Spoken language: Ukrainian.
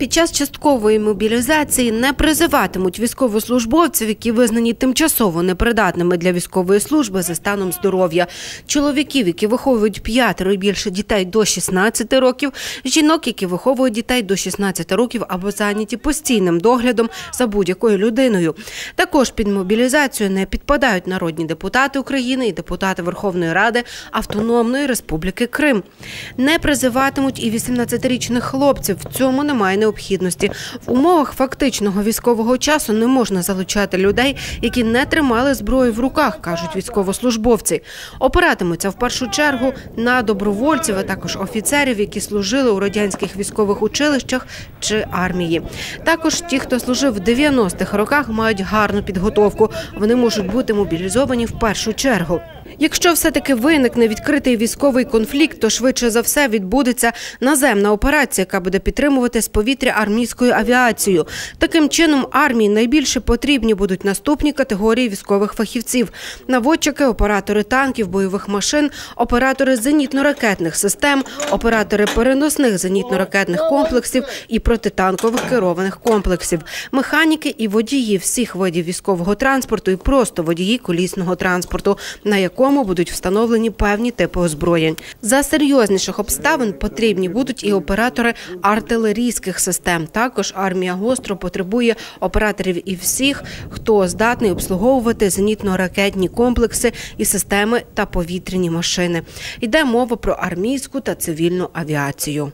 Під час часткової мобілізації не призиватимуть військовослужбовців, які визнані тимчасово непридатними для військової служби за станом здоров'я, чоловіків, які виховують п'ятеро і більше дітей до 16 років, жінок, які виховують дітей до 16 років або зайняті постійним доглядом за будь-якою людиною. Також під мобілізацію не підпадають народні депутати України і депутати Верховної Ради Автономної Республіки Крим. Не призиватимуть і 18-річних хлопців. В цьому немає необхідності. В умовах фактичного військового часу не можна залучати людей, які не тримали зброю в руках, кажуть військовослужбовці. Опиратимуться в першу чергу на добровольців, а також офіцерів, які служили у радянських військових училищах чи армії. Також ті, хто служив в 90-х роках, мають гарну підготовку. Вони можуть бути мобілізовані в першу чергу. Якщо все-таки виникне відкритий військовий конфлікт, то швидше за все відбудеться наземна операція, яка буде підтримувати з повітря армійською авіацією. Таким чином, армії найбільше потрібні будуть наступні категорії військових фахівців: наводчики, оператори танків, бойових машин, оператори зенітно-ракетних систем, оператори переносних зенітно-ракетних комплексів і протитанкових керованих комплексів, механіки і водії всіх видів військового транспорту і просто водії колісного транспорту, на якому будуть встановлені певні типи озброєнь. За серйозніших обставин потрібні будуть і оператори артилерійських систем. Також армія гостро потребує операторів і всіх, хто здатний обслуговувати зенітно-ракетні комплекси і системи та повітряні машини. Йде мова про армійську та цивільну авіацію.